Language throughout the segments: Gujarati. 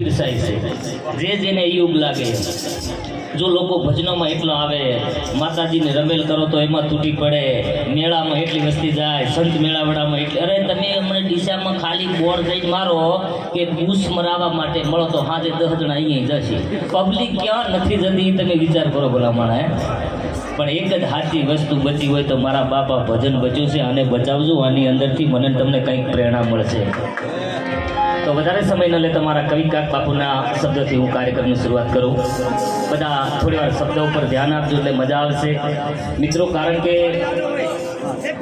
પીરસાય છે. જે જેને યુગ લાગે. જો લોકો ભજનોમાં એટલો આવે, માતાજીને રમેલ કરો તો એમાં તૂટી પડે. મેળામાં એટલી વસ્તી જાય, સંત મેળાવડામાં એટલી. અરે તમે અમને ડીસામાં ખાલી બોર્ડ જઈને મારો કે બૂસ મરાવવા માટે મળો તો હાજે દસ જણા અહીંયા જશે પબ્લિક ક્યાં નથી જતી તમે વિચાર કરો ભલા માણા પણ એક જ સાચી વસ્તુ બચી હોય તો મારા બાપા ભજન બચ્યું છે અને બચાવજો, આની અંદરથી મને તમને કંઈક પ્રેરણા મળશે. તો વધારે સમય ન લે, તમારા કવિકાક બાપુના શબ્દોથી હું કાર્યક્રમની શરૂઆત કરું. બધા થોડી વાર શબ્દો ઉપર ધ્યાન આપજો, એટલે મજા આવશે. મિત્રો, કારણ કે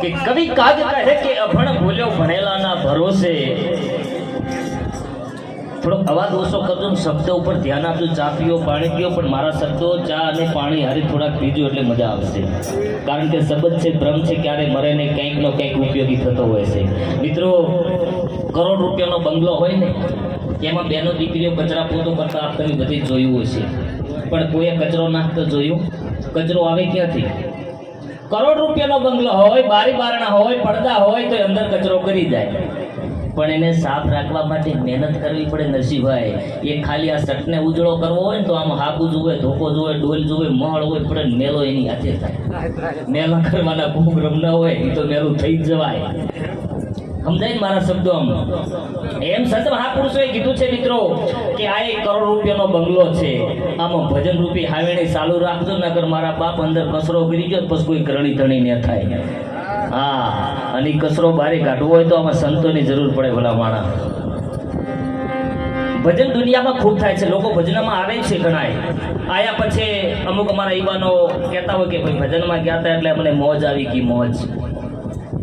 કે કવિ કાગ કહે કે અભણ ભૂલ્યો ભણેલાના ભરોસે. થોડો અવાજ ઓછો કરજો શબ્દ ઉપર ધ્યાન આપજો, ચા પીઓ, પાણી પીઓ, પણ મારા શબ્દો, ચા અને પાણી હારી થોડાક પીજો એટલે મજા આવશે. કારણ કે શબ્દ છે, ભ્રમ છે ક્યારે મરે ને કંઈકનો કંઈક ઉપયોગી થતો હોય છે. મિત્રો, કરોડ રૂપિયાનો બંગલો હોય ને, એમાં બેનો દીકરીઓ કચરા પોતો કરતા આપ તમે બધી જોયું હશે. પણ કોઈએ કચરો નાખતો જોયું? કચરો આવે ક્યાંથી? કરોડ રૂપિયાનો બંગલો હોય, બારી બારણા હોય, પડદા હોય, તો અંદર કચરો કરી જાય. પણ એને સાફ રાખવા માટે મહેનત કરવી પડે નરસિંહભાઈ એ ખાલી આ શર્ટને ઉજળો કરવો હોય ને તો આમ હાબુ જોવે ધોકો જોવે ડોલ જોવે મળ હોય, પડે મેલો એની હાથે થાય. મેલા કરવાના પ્રોગ્રામ રમના હોય એ તો મેલું થઈ જ જવાય. સમજાય મારા શબ્દો આમ? એમ સંત મહાપુરુષોએ કીધું છે મિત્રો કે આ એક કરોડ રૂપિયાનો બંગલો છે. આમાં ભજન રૂપી હાવેણી ચાલુ રાખજો નગર મારા બાપ અંદર કસરો કરી ગયો પછી કોઈ કરણી ધણી ન થાય. હા, અને કચરો બારે કાઢવો હોય તો આમાં સંતોની જરૂર પડે ભલા માણા ભજન દુનિયામાં ખૂબ થાય છે, લોકો ભજનમાં આવે છે ઘણાય આયા પછી અમુક અમારા યુવાનો કહેતા હોય કે ભાઈ ભજનમાં ગયા હતા એટલે અમને મોજ આવી ગઈ, મોજ.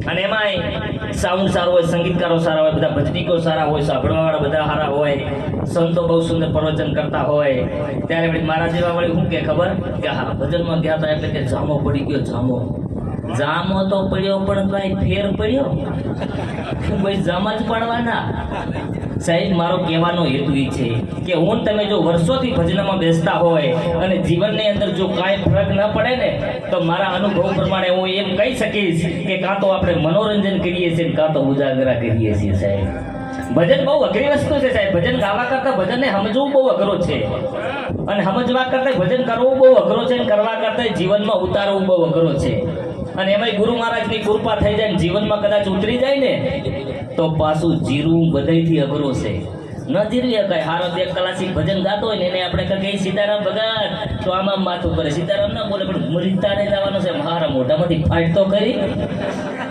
અને એમાંય સાઉન્ડ સારો હોય, સંગીતકારો સારા હોય, બધા ભજનીકો સારા હોય, સાંભળવાવાળા બધા સારા હોય, સંતો બહુ સુંદર પ્રવચન કરતા હોય. ત્યારે મારા જેવા વળી શું કે ખબર? કે હા, ભજનમાં ગયા હતા એટલે કે જામો પડી ગયો, જામો. જામો તો પડ્યો, પણ કઈ ફેર પડ્યો? ભાઈ જામ જ પડવાના. સાહેબ, મારો કહેવાનો હેતુ એ છે કે હું તમે જો વર્ષોથી ભજનમાં બેસતા હોય અને જીવનની અંદર જો કાંઈ ફરક ન પડે ને, તો મારા અનુભવ પ્રમાણે હું એમ કહી શકીશ કે કાં તો આપણે મનોરંજન કરીએ છીએ કાં તો ઉજાગરા કરીએ છીએ, સાહેબ. ભજન બહુ અઘરી વસ્તુ છે, સાહેબ. ભજન ગાવા કરતાં ભજનને સમજવું બહુ અઘરો છે. અને સમજવા કરતાં ભજન કરવું બહુ અઘરો છે અને કરવા કરતાં જીવનમાં ઉતારવું બહુ અઘરો છે. અને એમાંય ગુરુ મહારાજની કૃપા થઈ જાય ને જીવનમાં કદાચ ઉતરી જાય ને, તો પાછું જીરું બધાયથી અઘરું છે ન જીરવી શકાય. હારો બે કલાસી ભજન ગાતો હોય ને, એને આપણે કહીએ સીતારામ ભગત, તો આમ માથું કરે સીતારામ ના બોલે, પણ મરીતાને જવાનું છે મારા મોઢામાંથી ફાઇટ તો કરી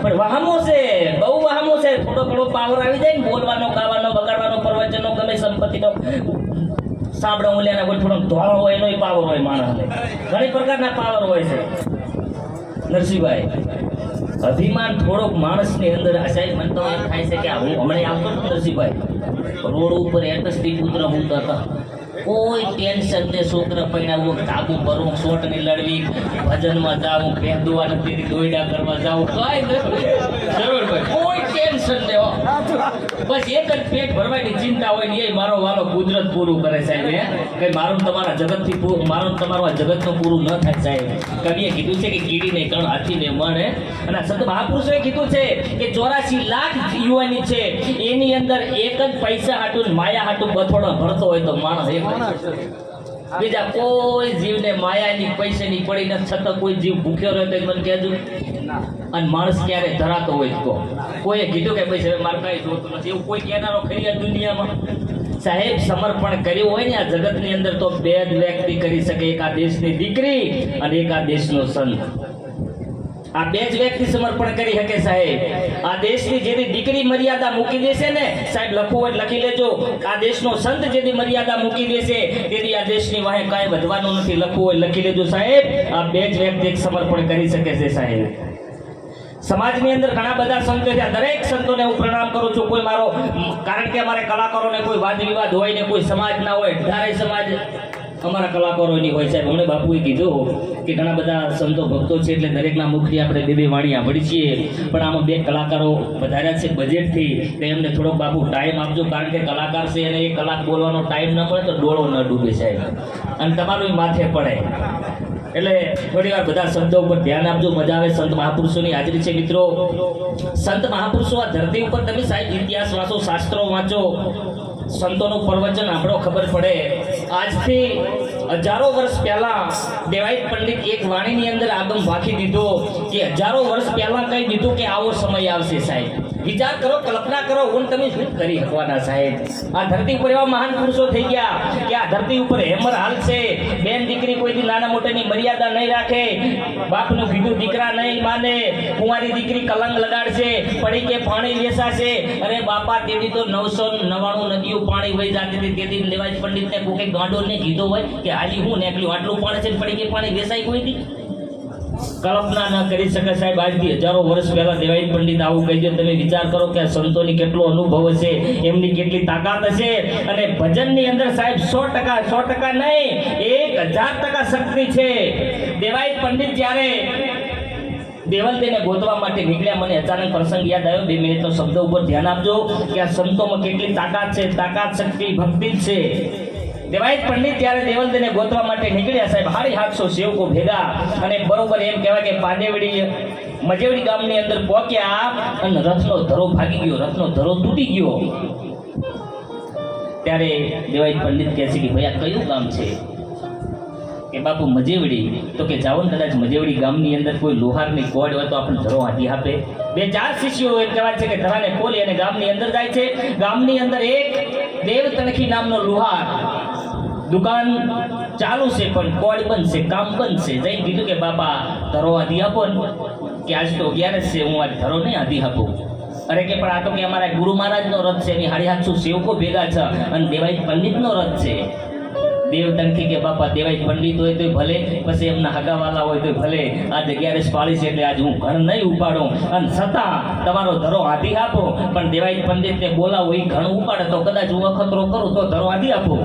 પણ વાહમો છે, બહુ વાહમો છે. થોડો થોડો પાવર આવી જાય ને, બોલવાનો, ગાવાનો બગાડવાનો પ્રવચનનો ગમે સંપત્તિનો, સાંભળો મૂલ્યાના કોઈ થોડો ધોળો હોય એનો પાવર હોય માણસને. ઘણી પ્રકારના પાવર હોય છે. નરસિંહભાઈ, અભિમાન થોડોક માણસની અંદર સાહેબ મને તો એમ થાય છે કે હું હમણાં આવતો હતો નરસિંહભાઈ. રોડ ઉપર એટસ્ટી પુત્ર મૂકતા હતા. કોઈ ટેન્શન ને છોકરા પૈણાવું કાબુ ભરવું શોટની લડવી, ભજનમાં જાઉં ભેદવા નથી દોયડા કરવા જાઉં. કઈ નથી. સરળભાઈ હો. બસ એક જ પેટ ભરવાની ચિંતા હોય ને એ મારો વાલો કુદરત પૂરું કરે સાહેબ કે મારું તમારા જગતથી પૂરું મારું તમારું જગતનું પૂરું ન થાય સાહેબ. કવિએ કીધું છે કે કીડીને કણ હાથીને મળે અને સંત મહાપુરુષોએ કીધું છે કે ચોરાસી લાખ યુવાની છે. એની અંદર એક જ પૈસા હાટું માયા હાટું બથોડો ભરતો હોય તો માણસ એક. બીજા કોઈ જીવને માયાની, પૈસાની પડી છતાં કોઈ જીવ ભૂખ્યો રહે તો મને કહેજો. અને માણસ ક્યારે ધરાતો હોય તો કોઈએ કીધું કે પૈસા મારે કાંઈ જોતું નથી. એવું કોઈ કહેનારો ખરી આ દુનિયામાં? સાહેબ, સમર્પણ કર્યું હોય ને આ જગતની અંદર તો બે જ વ્યક્તિ કરી શકે. એક આ દેશની દીકરી અને એક આ દેશનો સંત. આ બે જ વ્યક્તિ સમર્પણ કરી શકે સાહેબ. આ દેશની જેની દીકરી મર્યાદા મૂકી દેશે ને, સાહેબ, લખવું હોય લખી લેજો. આ દેશનો સંત જેની મર્યાદા મૂકી દેશે તેથી આ દેશની વાહે કાંઈ વધવાનું નથી. લખવું હોય લખી લેજો સાહેબ. આ બે જ વ્યક્તિ સમર્પણ કરી શકે છે સાહેબ. સમાજની અંદર ઘણા બધા સંતો છે. દરેક સંતોને હું પ્રણામ કરું છું. કોઈ મારો, કારણ કે અમારે કલાકારોને કોઈ વાદ વિવાદ હોય ને કોઈ સમાજ ના હોય ધારે સમાજ અમારા કલાકારોની હોય સાહેબ હમણે બાપુએ કીધું કે ઘણા બધા સંતો ભક્તો છે એટલે દરેકના મુખથી આપણે બે બે વાણી સાંભળી છીએ. પણ આમાં બે કલાકારો વધાર્યા છે બજેટથી તો એમને થોડોક બાપુ ટાઈમ આપજો, કારણ કે કલાકાર છે અને એ કલાક બોલવાનો ટાઈમ ન પડે તો ડોળો ન ડૂબે સાહેબ. અને તમારું માથે પડે. એટલે થોડી વાર બધા શબ્દો ઉપર ધ્યાન આપજો, મજા આવે સંત મહાપુરુષોની હાજરી છે મિત્રો. સંત મહાપુરુષો આ ધરતી ઉપર તમે સાહેબ ઇતિહાસ વાંચો શાસ્ત્રો વાંચો. સંતોનું પ્રવચન આપણો ખબર પડે. આજથી હજારો વર્ષ પહેલા દેવાયત પંડિત એક વાણીની અંદર આગમ ભાખી દીધો કે હજારો વર્ષ પહેલા કહી દીધું કે આવો સમય આવશે સાહેબ. વિચાર કરો, કલ્પના કરો હું તમે શું કરી શકવાના સાહેબ? આ ધરતી ઉપર એવા મહાન પુરુષો થઈ ગયા કે આ ધરતી ઉપર હેમર હાલ છે બેન દીકરી કોઈથી નાના મોટાની મર્યાદા નહીં રાખે. બાપનું કીધું દીકરા નહીં માને. કુંવારી દીકરી કલંક લગાડશે, પડી કે પાણી લેસાશે. અરે બાપા, તેથી તો નવસો નવાણું નદીઓ પાણી વહી જતી હતી. તેથી લેવાજ પંડિતને કોકે ગાંડો ને કીધો હોય કે હાલી હું નીકળ્યું. આટલું પાણી છે પડી કે પાણી વેસાય કોઈથી? કલ્પના ન કરી શકે સાહેબ. આજથી હજારો વર્ષ પહેલા દેવાઈ પંડિત આવું કહી દે. તમે વિચાર કરો કે સંતો સંતોની કેટલો અનુભવ હશે, એમની કેટલી તાકાત હશે? અને ભજનની અંદર સાહેબ સો ટકા સો ટકા નહીં, એક હજાર ટકા શક્તિ છે. દેવાઈ પંડિત જ્યારે દેવલદેને ગોતવા માટે નીકળ્યા, મને અચાનક પ્રસંગ યાદ આવ્યો. બે મિનિટનો શબ્દ ઉપર ધ્યાન આપજો કે આ સંતોમાં કેટલી તાકાત છે, તાકાત, શક્તિ, ભક્તિ છે. દેવાયત પંડિત ત્યારે દેવલદને ગોતવા માટે નીકળ્યા સાહેબ. હારી હાથસો સેવકો ભેગા અને બરોબર એમ કહેવાય કે પાંડેવડી મજેવડી ગામની અંદર પહોંચ્યા અને રથનો ધરો ભાગી ગયો, રથનો ધરો તૂટી ગયો. ત્યારે દેવાયત પંડિત કહે છે કે ભાઈ આ કયું ગામ છે? કે બાપુ મજેવડી. તો કે જાઓ ને કદાચ મજેવડી ગામની અંદર કોઈ લોહારની કોડ હોય તો આપણને ધરો હાથી આપે. બે ચાર શિષ્યો એમ કહેવાય છે કે ધરાને ખોલી અને ગામની અંદર જાય છે. ગામની અંદર એક દેવ તણખી નામનો લુહાર દુકાન ચાલુ છે પણ કોડ બંધ કામ બંધ જઈને કીધું કે, બાપા, ધરો હાથી આપો ને. કે, આજ તો અગિયારસ છે, હું આજ ધરો નહીં આધી આપું. અરે કે, પણ આ તો કે અમારા ગુરુ મહારાજનો રથ છે, એની હાડી હાથસું સેવકો ભેગા છે અને દેવાઈ પંડિતનો રથ છે. દેવ તણખી કે, બાપા, દેવાઈ પંડિત હોય તોય ભલે, પછી એમના હગાવાલા હોય તોય ભલે. આ જગ્યાએ પાળી છે એટલે આજ હું ઘર નહીં ઉપાડું. અને છતાં તમારો ધરો હાથી આપો, પણ દેવાઈ પંડિતને બોલાવો એ ઘણ ઉપાડે. તો કદાચ હું અખતરો કરું, તો ધરો હાથી આપો.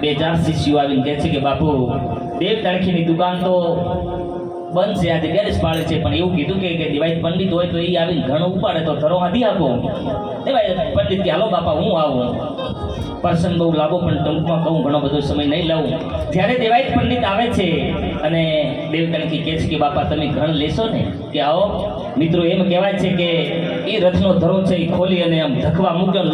બે ચાર શિષ્યો આવીને કહે છે કે બાપુ, દેવ તણખીની દુકાન તો બંધ છે, આજે ગેરેજ પાડે છે, પણ એવું કીધું કે દિવાળી પંડિત હોય તો એ આવીને ઘણું ઉપાડે તો ધરો હાથી આપો. દેવાય પંડિત કે, હાલો બાપા, હું આવું. પર્સન બહુ લાગો પણ ટૂંકમાં કહું, ઘણો બધો સમય નહીં લઉં જ્યારે દેવાય પંડિત આવે છે, અને દેવ તણખી કહે છે કે, બાપા, તમે ઘણ લેશો ને? કે, આવો. મિત્રો એમ કહેવાય છે કે એ રથનો ધરો છે એ ખોલી અને આમ ધકવા મૂક્યો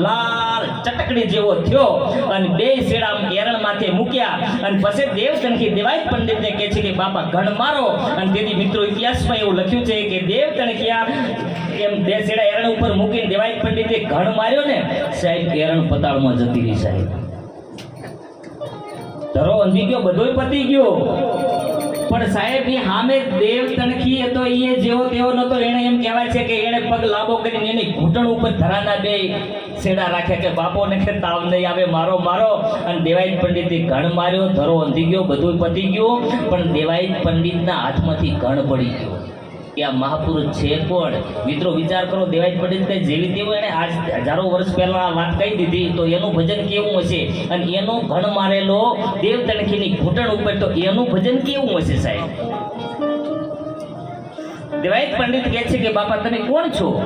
લાલ ચટકડી જેવો થયો અને બે શેડા એરણ માથે મૂક્યા. અને પછી દેવ તણખી દેવાય પંડિતને કહે છે કે, બાપા, ઘણ મારો. અને તેથી મિત્રો ઇતિહાસમાં એવું લખ્યું છે કે દેવ તણખિયા એમ બે શેડા એરણ ઉપર મૂકીને દેવાય પંડિતે ઘણ માર્યો ને? સાહેબ એરણ પતાળમાં જતી રહી સાહેબ. ધરો અંધી ગયો, બધોય પતી ગયો. પણ સાહેબ, એ સામે દેવ તણખી હતો એ જેવો તેવો નતો એને એમ કહેવાય છે કે એને પગ લાંબો કરીને એની ઘૂંટણ ઉપર ધરાના બે છેડા રાખ્યા કે બાપો ને કે તાવ નહીં આવે, મારો મારો. અને દેવાઈ પંડિતે ઘણ માર્યો, ધરો અંધી ગયો, બધું પતી ગયું. પણ દેવાઈ પંડિતના હાથમાંથી ઘણ પડી ગયો. કે આ મહાપુરુષ છે કોણ? મિત્રો, વિચાર કરો દેવાઈ પંડિત કઈ જેવી તેવું એને આજ હજારો વર્ષ પહેલા વાત કહી દીધી, તો એનું ભજન કેવું હશે? અને એનો ઘણ મારેલો દેવ તણખીની ઘૂંટણ ઉપર, તો એનું ભજન કેવું હશે સાહેબ? દેવાઈ પંડિત કહે છે કે, બાપા, તમે કોણ છો?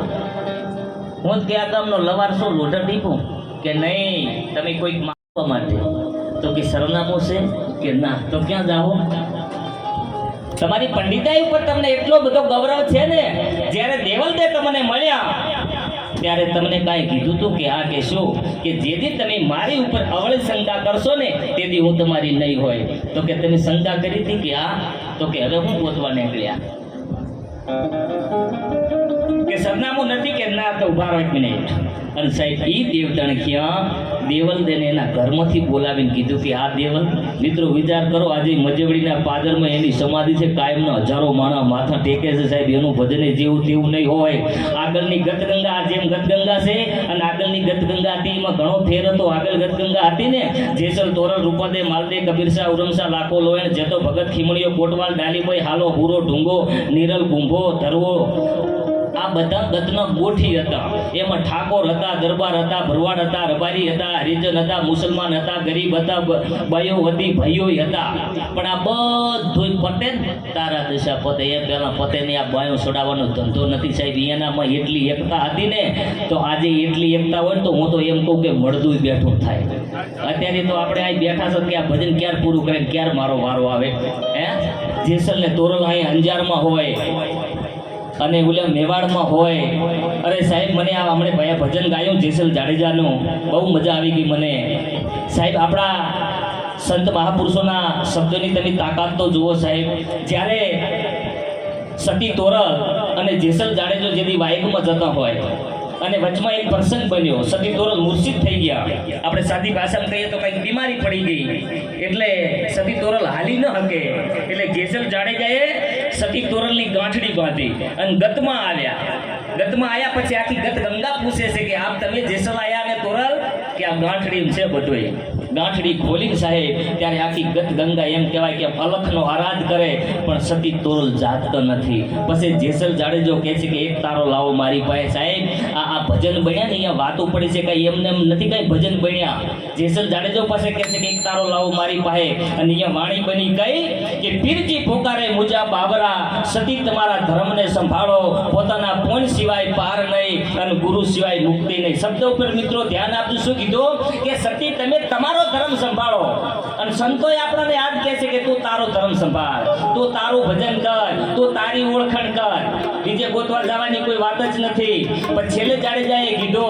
હું જ કે આ ગામનો લવાર છું લોઢા ટીપું? કે નહીં, તમે કોઈક માગવા માટે. તો કે સરનામું છે કે ના? તો ક્યાં જાઓ? તમારી પંડિતાઈ ઉપર તમને એટલો બધો ગૌરવ છે ને, જ્યારે દેવલદે તમને મળ્યા, ત્યારે તમને કાંઈ કીધું તું કે આ કે શું? કે જેથી તમે મારી ઉપર અવળી શંકા કરશો ને તેથી હું તમારી નહીં હોય. તો કે તમે શંકા કરી હતી કે આ તો કે હવે હું ગોતવા નીકળ્યા. સરનામું નથી કે ના તો ઊભા રહો એક મિનિટ. અને સાહેબ એ દેવ દેવલ દેવલદેને એના ઘરમાંથી બોલાવીને કીધું કે આ દેવલ, મિત્રો, વિચાર કરો, આજે મજવડીના પાદરમાં એની સમાધિ છે, કાયમના હજારો માણા માથા ટેકે છે, સાહેબ, એનું ભજન જેવું તેવું નહીં હોય. આગળની ગતગંગા જેમ ગતગંગા છે, અને આગળની ગતગંગા હતી એમાં ઘણો ફેર હતો. આગળ ગતગંગા હતી ને, જેસલ તોરણ રૂપાદે માલદે કબીરશાહ ઉરમશાહ લાખો લોયણ, જેતો ભગત ખીમણીઓ કોટવાલ ડાલીભાઈ હાલો હુરો ઢુંગો, નિરલ કુંભો ધરવો આ બધા ગતના ગોઠી હતા. એમાં ઠાકોર હતા, દરબાર હતા, ભરવાડ હતા, રબારી હતા હરિજન હતા, મુસલમાન હતા, ગરીબ હતા ભાઈઓ હતી, ભાઈઓ હતા. પણ આ બધું પતે ને તારા દશા પતે. એ પહેલા પતે ને આ બાયો છોડાવવાનો ધંધો નથી સાહેબ. એનામાં એટલી એકતા હતી ને, તો આજે એટલી એકતા હોય તો હું તો એમ કહું કે મળદું બેઠું થાય. અત્યારે તો આપણે અહીં બેઠા છો કે આ ભજન ક્યારે પૂરું કરે ક્યારે મારો વારો આવે? હે? જેસલ ને તોરલ અહીં અંજારમાં હોય. અને ઓલા મેવાડમાં હોય. અરે સાહેબ, મને આ હમણે ભાઈ ભજન ગાયું જેસલ જાડેજાનું. બહુ મજા આવી ગઈ મને. સાહેબ, આપણા સંત મહાપુરુષોના શબ્દોની તમે તાકાત તો જુઓ સાહેબ. જ્યારે સતી તોરલ અને જેસલ જાડેજો જેથી વાયકમાં જતા હોય અને વચમાં એક પ્રસંગ બન્યો, સતી તોરલ મૂર્છિત થઈ ગયા. આપણે સાદી ભાષામાં કહીએ તો કંઈક બીમારી પડી ગઈ. એટલે સતી તોરલ હાલી ન હકે. એટલે જેસલ જાડેજાએ સતી તોરલની ગાંઠડી બાંધી અને ગતમાં આવ્યા. ગતમાં આવ્યા પછી આખી ગત ગંગા પૂછે છે કે આપ તમે જેસલ આવ્યા ને તોરલ? કે આ ગાંઠડી છે બધોય. ગાંઠડી ખોલી સાહેબ, ત્યારે આખી ગત ગંગા એમ કહેવાય કે ફલકનો આરાધ કરે, પણ સતી તોરલ જાતતો નથી. પછી જેસલ જાડેજો કહે છે કે, એક તારો લાવો મારી પાસે, સાહેબ. આ આ ભજન બન્યા ને અહીંયા વાત ઉપડી છે, કઈ એમને એમ નથી કઈ ભજન બન્યા. જેસલ જાડેજો પાસે કહે છે કે એક તારો લાવો મારી પાસે. અને અહીંયા વાણી બની ગઈ કે પીરજી પોકારે મુજા બાબરા, સતી તમારા ધર્મને સંભાળો, પોતાના પોન સિવાય પાર નહીં અને ગુરુ સિવાય મુક્તિ નહીં. શબ્દ ઉપર મિત્રો ધ્યાન આપજો, શું કીધું? કે સતી, તમે તમારો ધર્મ સંભાળો. અને સંતોએ આપણને યાદ કહે છે કે તું તારો ધર્મ સંભાળ. તું તારું ભજન કર. તું તારી ઓળખાણ કર. બીજે ગોતવા જવાની કોઈ વાત જ નથી. છેલ્લે જાડેજાએ કીધો,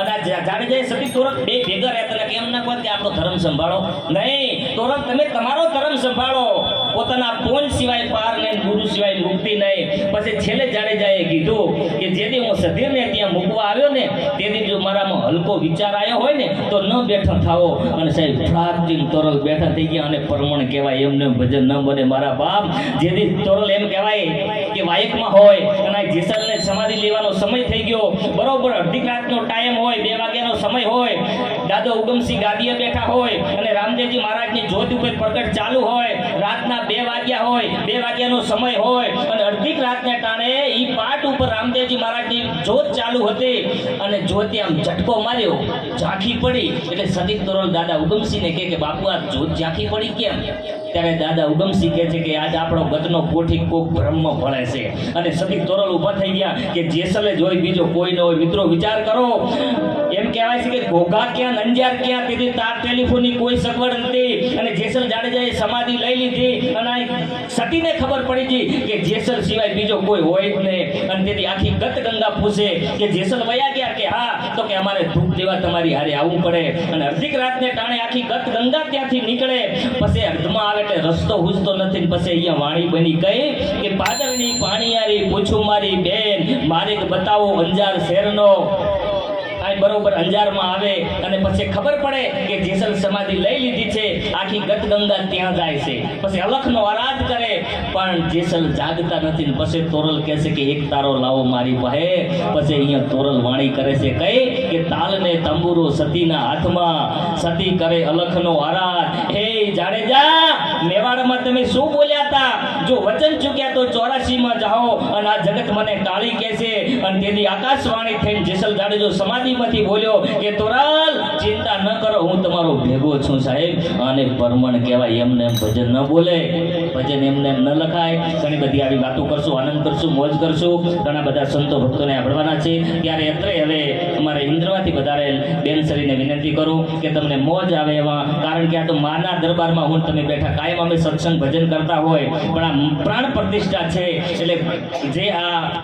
અને જાડેજાએ સતી તોરક બે ભેગા રહેતા એટલે એમ ના કહો કે આપણો ધર્મ સંભાળો. નહીં તોરક તમે તમારો ધર્મ સંભાળો. પોતાના પોન સિવાય પાર નહીં, ગુરુ સિવાય મુક્તિ નહીં. પછી છેલ્લે જાડેજાએ કીધું કે જેથી હું સધીરને ત્યાં મૂકવા આવ્યો ને, તેથી જો મારામાં હલકો વિચાર આવ્યો હોય ને, તો ન બેઠા થાવો અને સાહેબ ફ્રાકજીન તોરલ બેઠા થઈ ગયા અને પરમણ કહેવાય, એમને ભજન ન બને મારા બાપ. જેથી તોરલ એમ કહેવાય કે વાયકમાં હોય, અને જેસલને સમાધિ લેવાનો સમય થઈ ગયો. બરોબર, અડધી રાતનો ટાઈમ હોય, બે વાગ્યાનો સમય હોય. દાદો ઉગમસિંહ ગાદીએ બેઠા હોય અને રામદેવજી મહારાજની જ્યોત ઉપર પ્રગટ ચાલુ હોય. રાતના બે વાગ્યા હોય, બે વાગ્યાનો સમય હોય અને અડધી રાતને ટાણે એ પાટ ઉપર રામદેવજી મહારાજની જોત ચાલુ હતી અને જોતે આમ ઝટકો માર્યો, ઝાંખી પડી. એટલે સતીક તોરલ દાદા ઉગમસિંહને કહે કે, બાપુ, આ જોત ઝાંખી પડી કેમ? ત્યારે દાદા ઉગમસિંહ કહે છે કે, આજ આપણો ગતનો કોઠી કોક બ્રહ્મ ભળે છે. અને સતીક તોરલ ઊભા થઈ ગયા કે જેસલે જોઈ બીજો કોઈ ન હોય. મિત્રો, વિચાર કરો એમ કહેવાય છે કે ઘોઘા ક્યાં નંજાર ક્યાં તેથી તાર ટેલિફોનની કોઈ સગવડ નથી. અને જેસલ જાડેજાએ સમાધિ લઈ લીધી અને સતીને ખબર પડી હતી કે જેસલ સિવાય બીજો કોઈ હોય જ નહીં. અને તેથી આખી ગત ગંગા પૂછે કે જેસલ વયા ગયા કે હા? તો કે અમારે ધૂપ દેવા તમારી હારે આવવું પડે. અને અડધીક રાતને ટાણે આખી ગત ગંગા ત્યાંથી નીકળે. પછી અર્ધમાં આવે એટલે રસ્તો હુજતો નથી પછી અહીંયા વાણી બની ગઈ કે પાદરની પાણીયારી પૂછું મારી બેન, મારે બતાવો અંજાર શહેરનો આ બરોબર અંજારમાં આવે અને પછી ખબર પડે કે જેસલ સમાધિ લઈ લીધી છે, આખી ગત ગંગા ત્યાં જાય છે. પછી અલખનો આરાધ કરે, પણ જેસલ જાગતા નથી ને પછી તોરલ કહે છે કે એક તારો લાવો મારી પાસે. પછી અહીંયા તોરલ વાણી કરે છે કઈ કે તાલ ને તંબુરો સતીના હાથમાં, સતી કરે અલખનો આરાધ. હે જાડેજા, મેવાડમાં તમે શું બોલ્યા? હતા. જો વચન ચૂક્યા તો ચોરાસીમાં જાઓ અને આ જગત મને કાળી કે છે અને તેની આકાશવાણી થઈને જેસલ જાડેજો સમાધિમાંથી બોલ્યો કે, તોરાલ, ચિંતા ન કરો, હું તમારો ભેગો છું સાહેબ. અને પરમણ કહેવાય, એમને એમ ભજન ન બોલે. ભજન એમને એમ ન લખાય. ઘણી બધી આવી વાતો કરશું, આનંદ કરશું, મોજ કરશું. ઘણા બધા સંતો ભક્તોને આવડવાના છે. ત્યારે અત્રે હવે અમારે ઇન્દ્રમાંથી વધારે બેનસરીને વિનંતી કરું કે તમને મોજ આવે એવા કારણ કે આ તો માના દરબારમાં હું તમે બેઠા કાયમ અમે સત્સંગ ભજન કરતા હોય. પણ આ પ્રાણ પ્રતિષ્ઠા છે. એટલે જે આ